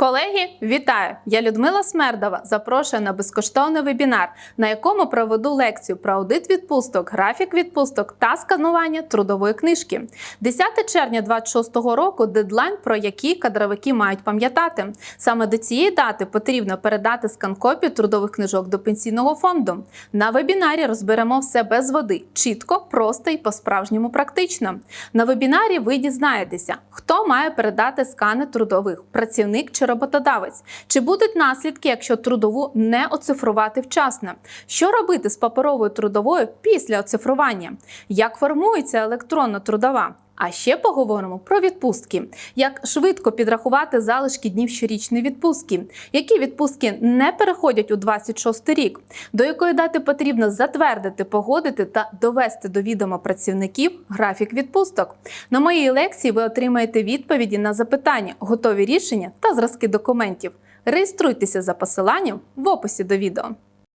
Колеги, вітаю! Я Людмила Смердова. Запрошую на безкоштовний вебінар, на якому проведу лекцію про аудит відпусток, графік відпусток та сканування трудової книжки. 10 червня 2026 року дедлайн, про який кадровики мають пам'ятати. Саме до цієї дати потрібно передати скан-копію трудових книжок до пенсійного фонду. На вебінарі розберемо все без води, чітко, просто і по-справжньому практично. На вебінарі ви дізнаєтеся, хто має передати скани трудових? Працівник чи роботодавець, чи будуть наслідки, якщо трудову не оцифрувати вчасно, що робити з паперовою трудовою після оцифрування, як формується електронна трудова. А ще поговоримо про відпустки, як швидко підрахувати залишки днів щорічної відпустки, які відпустки не переходять у 26 рік, до якої дати потрібно затвердити, погодити та довести до відома працівників графік відпусток. На моїй лекції ви отримаєте відповіді на запитання, готові рішення та зразки документів. Реєструйтеся за посиланням в описі до відео.